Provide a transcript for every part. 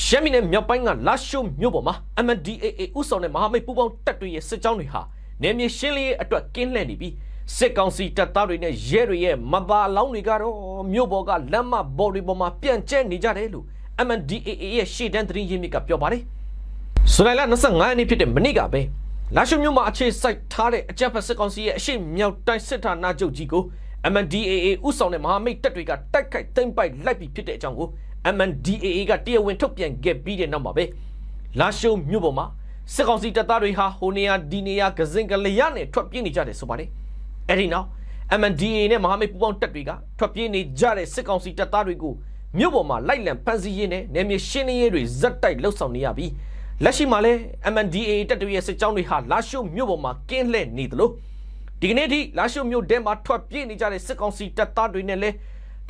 ရှမ်းပြည်နယ်မြောက်ပိုင်းကလာရှိုးမြို့ပေါ်မှာ MNDAA ဥဆောင်တဲ့မဟာမိတ်ပူးပေါင်းတပ်တွေရဲ့စစ်ကြောင်းတွေဟာနေမြေရှင်းလင်းရေးအတွက်ကင်းလှည့်နေပြီးစစ်ကောင်စီတပ်သားတွေနဲ့ရဲတွေရဲ့မပါလောင်းတွေကတော့မြို့ပေါ်ကလမ်းမဘော်တွေပေါ်မှာပြန့်ကျဲနေကြတယ်လို့ MNDAA ရဲ့ရှေ့တန်းသတင်းရင်းမြစ်ကပြောပါတယ်။ဇူလိုင်လ25ရက်နေ့ဖြစ်တဲ့မနေ့ကပဲလာရှိုးမြို့မှာအခြေစိုက်ထားတဲ့အကြမ်းဖက်စစ်ကောင်စီရဲ့အရှိမြောက်တိုင်းစစ်ဌာနချုပ်ကြီးကို MNDAA ဥဆောင်တဲ့မဟာမိတ်တပ်တွေကတိုက်ခိုက်သိမ်းပိုက်လိုက်ပြီးဖြစ်တဲ့အကြောင်းကို MNDAA ကတရားဝင်ထုတ်ပြန်ခဲ့ပြီးတဲ့နောက်မှာပဲလာရှိုးမြို့ပေါ်မှာစစ်ကောင်စီတပ်သားတွေဟာဟိုနေယာဒီနေယာကစင်ကလျာနဲ့ထွက်ပြေးနေကြတယ်ဆိုပါတယ်။အဲဒီနောက် MNDAA နဲ့မဟာမိတ်ပူးပေါင်းတပ်တွေကထွက်ပြေးနေကြတဲ့စစ်ကောင်စီတပ်သားတွေကိုမြို့ပေါ်မှာလိုက်လံဖမ်းဆီးရင်းနဲ့နယ်မြေရှင်းလင်းရေးတွေဇက်တိုက်လှုပ်ဆောင်နေရပြီးလက်ရှိမှာလဲ MNDAA တပ်တွေရဲ့စစ်ကြောင်းတွေဟာလာရှိုးမြို့ပေါ်မှာကင်းလှည့်နေသလိုဒီကနေ့ထိလာရှုမြို့တဲမှာထွက်ပြေးနေကြတဲ့စစ်ကောင်စီတပ်သားတွေနဲ့လည်း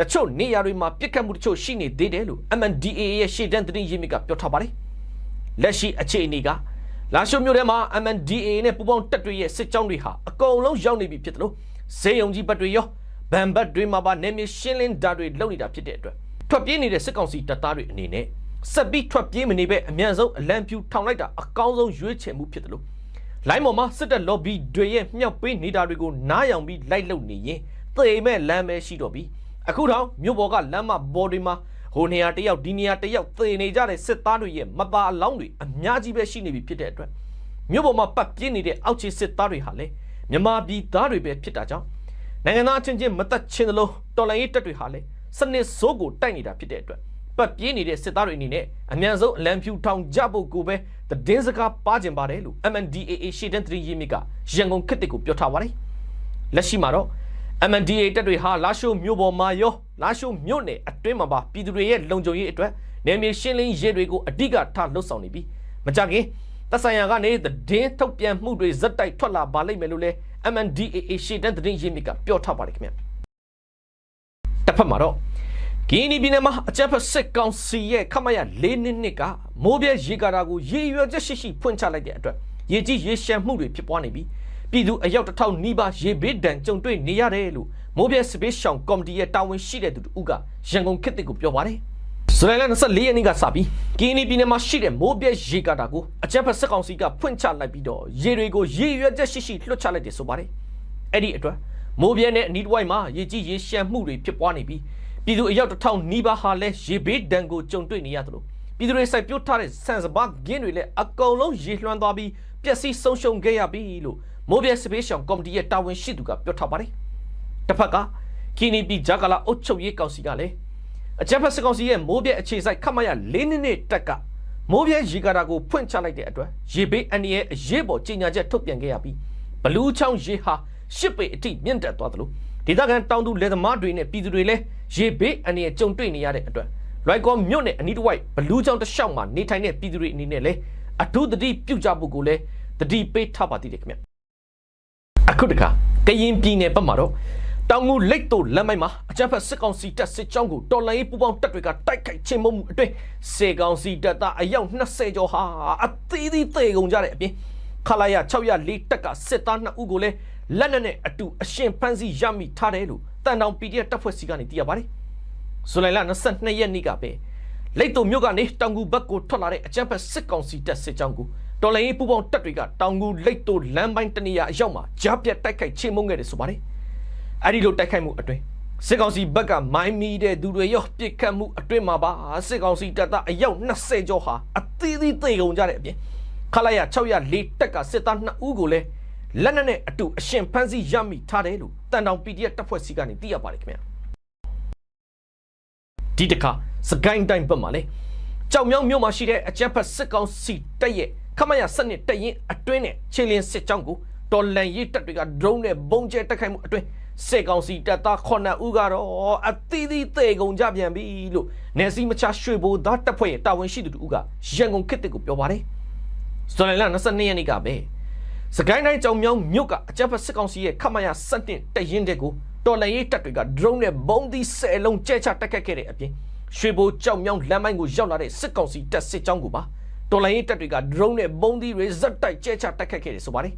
တချို့နေရာတွေမှာပြစ်ခတ်မှုတချို့ရှိနေသေးတယ်လို့ MNDAA ရဲ့ရှေ့တန်းသတင်းရင်းမြစ်ကပြောထားပါတယ်။လက်ရှိအခြေအနေကလာရှုမြို့ထဲမှာ MNDAA နဲ့ပူးပေါင်းတပ်တွေရဲ့စစ်ကြောင်းတွေဟာအကုန်လုံးရောက်နေပြီဖြစ်တယ်လို့ဇေယုံကြီးဘတ်တွေရောဗန်ဘတ်တွေမှာပါနေမြေရှင်းလင်းတာတွေလုပ်နေတာဖြစ်တဲ့အတွက်ထွက်ပြေးနေတဲ့စစ်ကောင်စီတပ်သားတွေအနေနဲ့ဆက်ပြီးထွက်ပြေးမနေပဲအမြန်ဆုံးအလံပြူထောင်လိုက်တာအကောင်းဆုံးရွေးချယ်မှုဖြစ်တယ်လို့လိုင်းပေါ်မှာစစ်တပ် lobby တွေရဲ့မြောက်ပေးနေတာတွေကိုနားယောင်ပြီးလိုက်လုပ်နေရင်သေမဲ့လမ်းပဲရှိတော့ပြီ အခုတော့မြို့ပေါ်ကလမ်းမဘော်တွေမှာဟိုနေရာတယောက်ဒီနေရာတယောက်သေနေကြတဲ့စစ်သားတွေရဲ့မပါအလောင်းတွေအများကြီးပဲရှိနေပြီဖြစ်တဲ့အတွက်မြို့ပေါ်မှာပတ်ပြင်းနေတဲ့အောက်ခြေစစ်သားတွေဟာလည်းမြန်မာပြည်သားတွေပဲဖြစ်တာကြောင့်နိုင်ငံသားချင်းချင်းမတက်ချင်းသလိုတော်လိုင်းရေးတပ်တွေဟာလည်းစနစ်စိုးကိုတိုက်နေတာဖြစ်တဲ့အတွက်ပတ်ပြေးနေတဲ့စစ်သားတွေအနေနဲ့အမြန်ဆုံးအလံဖြူထောင်ကြဖို့ကိုပဲတည်င်းစကားပါကျင်ပါတယ်လို့ MNDAA ရှေ့တန်းသတင်းရင်းမြစ်ကရန်ကုန်ခေတ်တစ်ကိုပြောထားပါတယ်လက်ရှိမှာတော့ MNDAA တပ်တွေဟာလာရှိုးမြို့ပေါ်မှာရောလာရှိုးမြို့နယ်အတွင်းမှာပါပြည်သူတွေရဲ့လုံခြုံရေးအတွက်နယ်မြေရှင်းလင်းရေးတွေကိုအဓိကထားလှုပ်ဆောင်နေပြီးမကြခင်သက်ဆိုင်ရာကနေသတင်းထုတ်ပြန်မှုတွေဇက်တိုက်ထွက်လာပါလိမ့်မယ်လို့လဲ MNDAA ရှေ့တန်းသတင်းရင်းမြစ်ကပြောထားပါတယ်ခင်ဗျတစ်ဖက်မှာတော့ဂီနီပြည်နယ်မှာအကြမ်းဖက်စစ်ကောင်စီရဲ့ခမရ၄နှစ်နှစ်ကမိုးပြဲရေကာတာကိုရေရွယ်ချက်ရှိရှိဖွင့်ချလိုက်တဲ့အတွက်ရေကြီးရေရှမ်းမှုတွေဖြစ်ပွားနေပြီး ပြည်သူအယောက်တစ်ထောင်နီးပါးရေဘေးဒဏ်ကြုံတွေ့နေရတယ်လို့မိုးပြဲစပေးရှောင်းကော်မတီရဲ့တာဝန်ရှိတဲ့သူတို့ကရန်ကုန်ခေတ်တစ်ကိုပြောပါတယ်ဇူလိုင်လ24ရက်နေ့ကစပြီးကင်းနီပြည်နယ်မှာရှိတဲ့မိုးပြဲရေကာတာကိုအကြမ်းဖက်စစ်ကောင်စီကဖွင့်ချလိုက်ပြီးတော့ရေတွေကိုရေရွယ်ချက်ရှိရှိလွှတ်ချလိုက်တယ်ဆိုပါတယ်အဲ့ဒီအတွက်မိုးပြဲနဲ့အနီးတစ်ဝိုက်မှာရေကြီးရေရှမ်းမှုတွေဖြစ်ပွားနေပြီးပြည်သူအယောက်တစ်ထောင်နီးပါးဟာလည်းရေဘေးဒဏ်ကိုကြုံတွေ့နေရသလိုပြည်သူတွေစိုက်ပျိုးထားတဲ့ဆန်စပါးဂင်းတွေလည်းအကုန်လုံးရေလွှမ်းသွားပြီးပျက်စီးဆုံးရှုံးခဲ့ရပြီလို့ မိုးပြဲစပေးရှောင်ကော်မတီရဲ့တာဝန်ရှိသူကပြောထားပါတယ်။တစ်ဖက်ကကီနီပီဂျာကာလာအုတ်ချုပ်ရေးကောင်စီကလည်းအကြမ်းဖက်စစ်ကောင်စီရဲ့မိုးပြဲအခြေစိုက်ခတ်မရ၄နှစ်နှစ်တက်ကမိုးပြဲရေကာတာကိုဖွင့်ချလိုက်တဲ့အတွက်ရေဘေးအန်ဒီရဲ့အရေးပေါ်ကြီးညာချက်ထုတ်ပြန်ခဲ့ရပြီးဘလူးချောင်းရေဟာရှစ်ပေအထိမြင့်တက်သွားသလိုဒေသခံတောင်သူလယ်သမားတွေနဲ့ပြည်သူတွေလည်းရေဘေးအန္တရာယ်ကြုံတွေ့နေရတဲ့အတွက်လွိုက်ကောမြို့နယ်အနီးတစ်ဝိုက်ဘလူးချောင်းတစ်လျှောက်မှာနေထိုင်တဲ့ပြည်သူတွေအနေနဲ့လည်းအထူးသတိပြုကြဖို့ကိုလည်းတတိပေးထားပါသေးတယ်ခင်ဗျအ ခုတခါကရင်ပြည်နယ်ဘက်မှာတော့တောင်ငူလိတ်တို့လမ်းမိုက်မှာအကြမ်းဖက်စစ်ကောင်စီတပ်စစ်ကြောင်းကိုတော်လှန်ရေးပူးပေါင်းတပ်တွေကတိုက်ခိုက်ချင်းမုံမှုအတွင်းစေကောင်စီတပ်သားအယောက်20ကျော်ဟာအသေးသေးသေကုန်ကြတဲ့အပြင်ခလာရ604တက်ကစစ်သား2ဦးကိုလည်းလက်နက်နဲ့အတူအရှင်ဖမ်းဆီးရမိထားတယ်လို့တန်တောင် PDF တပ်ဖွဲ့စီကနေသိရပါတယ်။ဇူလိုင်လ22ရက်နေ့ကပဲလိတ်တုံမြို့ကနေတောင်ကူဘက်ကိုထွက်လာတဲ့အကြမ်းဖက်စစ်ကောင်စီတပ်စစ်ကြောင်းကို တော်လိုင်းပူပေါင်းတပ်တွေကတောင်ကူလိတ်တုံလမ်းပိုင်းတနေရာအရောက်မှာကြားပြတ်တိုက်ခိုက်ချေမှုန်းခဲ့တယ်ဆိုပါတယ်။အဲဒီလိုတိုက်ခိုက်မှုအတွင်းစစ်ကောင်စီဘက်ကမိုင်းမီတဲ့သူတွေရောပြစ်ခတ်မှုအတွင်းမှာပါစစ်ကောင်စီတပ်သားအယောက်20ကျော်ဟာအသီးသီးသေကုန်ကြတဲ့အပြင်ခလာရ604တက်ကစစ်သား2ဦးကိုလည်းလက်နက်နဲ့အတူအရှင်ဖမ်းဆီးရမိထားတယ်လို့တန်တောင် PDF တပ်ဖွဲ့စီကနေသိရပါတယ်ခင်ဗျာဒီတခါစကိုင်းတိုင်းဘက်မှာလေကြောက်မြောင်းမြို့မှာရှိတဲ့အကြမ်းဖက်စစ်ကောင်စီတပ်ရဲ့ ခမရစနစ်တရင်အတွင်းနဲ့ခြေလင်းစစ်ကြောင်းကိုတော်လန်ရေးတပ်တွေက drone နဲ့ဘုံကျဲတက်ခိုက်မှုအတွင်းစစ်ကောင်စီတပ်သား9ဦးကတော့အသီးသီးသေကုန်ကြပြန်ပြီလို့နယ်စီမချရွှေဘိုသားတပ်ဖွဲ့ရဲ့တာဝန်ရှိသူတို့ကရန်ကုန်ခေတ်တစ်ကိုပြောပါတယ်ဇွန်လ22ရက်နေ့ကပဲစကိုင်းတိုင်းကြောင်မြောင်းမြို့ကအကြမ်းဖက်စစ်ကောင်စီရဲ့ခမရစက်တင်တရင်တဲ့ကိုတော်လန်ရေးတပ်တွေက drone နဲ့ဘုံသီး10လုံးကျဲချတက်ခတ်ခဲ့တဲ့အပြင်ရွှေဘိုကြောင်မြောင်းလမ်းမိုင်းကိုရောက်လာတဲ့စစ်ကောင်စီတပ်စစ်ကြောင်းကိုပါ တော်လန်ရေးတပ်တွေက drone နဲ့ဘုံသီးတွေဇက်တိုက်ကျဲချတက်ခတ်ခဲ့တယ်ဆိုပါတယ်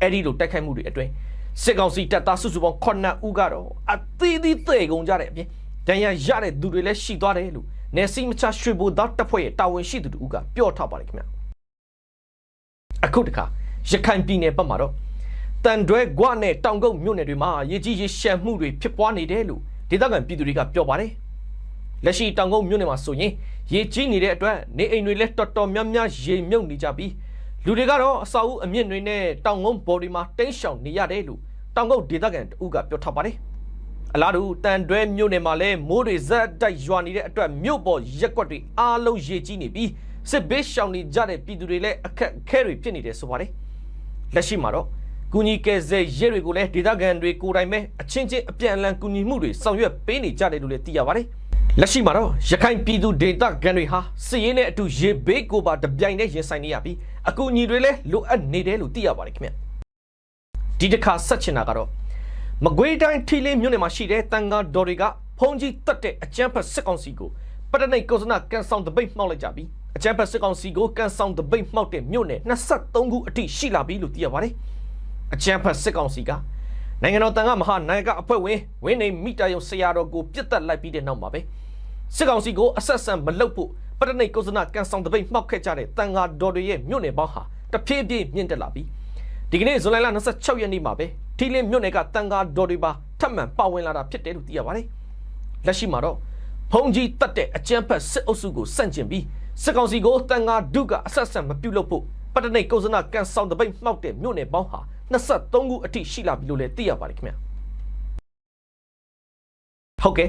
အဲ့ဒီလိုတိုက်ခိုက်မှုတွေအတွင်းစစ်ကောင်စီတပ်သားစုစုပေါင်း9ဦးကတော့အသီးသီးသေကုန်ကြတဲ့အပြင်ဒဏ်ရာရတဲ့သူတွေလည်းရှိသွားတယ်လို့နယ်စီမချရွှေဘိုသားတပ်ဖွဲ့ရဲ့တာဝန်ရှိသူတို့ကပြောထားပါတယ်ခင်ဗျအခုတခါရခိုင်ပြည်နယ်ဘက်မှာတော့တန်တွဲကွနဲ့တောင်ကုတ်မြို့နယ်တွေမှာရေကြီးရေရှမ်းမှုတွေဖြစ်ပွားနေတယ်လို့ဒေသခံပြည်သူတွေကပြောပါတယ် လက်ရှိတောင်ကုတ်မြို့နယ်မှာဆိုရင်ရေကြီးနေတဲ့အတွက်နေအိမ်တွေလည်းတော်တော်များများရေမြုပ်နေကြပြီးလူတွေကတော့အစာအုပ်အမြင့်တွေနဲ့တောင်ကုန်းဘော်ဒီမှာတိမ်းရှောင်နေရတယ်လို့တောင်ကုတ်ဒေသခံတဦးကပြောထားပါတယ်အလားတူတန်တွဲမြို့နယ်မှာလည်းမိုးတွေဇက်တိုက်ရွာနေတဲ့အတွက်မြို့ပေါ်ရက်ကွက်တွေအားလုံးရေကြီးနေပြီးစစ်ဘေးရှောင်နေကြတဲ့ပြည်သူတွေလည်းအခက်အခဲတွေဖြစ်နေတယ်ဆိုပါတယ်လက်ရှိမှာတော့ကူညီကယ်ဆယ်ရဲတွေကိုလည်းဒေသခံတွေကိုယ်တိုင်ပဲအချင်းချင်းအပြန်အလှန်ကူညီမှုတွေဆောင်ရွက်ပေးနေကြတယ်လို့လည်းသိရပါတယ် လက်ရှိမှာတော့ရခိုင်ပြည်သူဒေသခံတွေဟာစစ်ရေးနဲ့အတူရေဘေးကိုပါတပြိုင်တည်းရင်ဆိုင်နေရပြီးအကူအညီတွေလည်းလိုအပ်နေတယ်လို့သိရပါတယ်ခင်ဗျဒီတစ်ခါဆက်ချင်တာကတော့မကွေးတိုင်းထီလင်းမြို့နယ်မှာရှိတဲ့တန်ဃာတော်တွေကဖုန်ကြီးတက်တဲ့အကျန်းဖက်စစ်ကောင်စီကိုပတနိတ်ကောစနာကန်ဆောင်တပိတ်မှောက်လိုက်ကြပြီးအကျန်းဖက်စစ်ကောင်စီကိုကန်ဆောင်တပိတ်မှောက်တဲ့မြို့နယ်23ခုအထိရှိလာပြီလို့သိရပါတယ်။အကျန်းဖက်စစ်ကောင်စီကနိုင်ငံတော်တန်ခါမဟာနိုင်ကအဖွဲ့ဝင်ဝင်းနေမိတာယုံဆရာတော်ကိုပြစ်တက်လိုက်ပြီးတဲ့နောက်မှာပဲ စစ်ကောင်စီကိုအဆက်ဆံမလုပ်ဖို့ပတနိတ်ကောစနာကန်ဆောင်တပိတ်မှောက်ခဲ့ကြတဲ့တန်ဃာတော်တွေရဲ့မြို့နယ်ပေါင်းဟာတဖြည်းဖြည်းမြင့်တက်လာပြီးဒီကနေ့ဇွန်လလ26ရက်နေ့မှာပဲထီလင်းမြို့နယ်ကတန်ဃာတော်တွေပါထပ်မံပါဝင်လာတာဖြစ်တယ်လို့သိရပါတယ်။လက်ရှိမှာတော့ဖုန်ကြီးတက်တဲ့အကြမ်းဖက်စစ်အုပ်စုကိုစန့်ကျင်ပြီးစစ်ကောင်စီကိုတန်ဃာဒုကအဆက်ဆက်မပြုတ်လို့ဖို့ပတနိတ်ကုဇနာကန်ဆောင်တပိတ်မှောက်တဲ့မြို့နယ်ပေါင်းဟာ23ခုအထိရှိလာပြီလို့လည်းသိရပါတယ်ခင်ဗျာ။ဟုတ်ကဲ့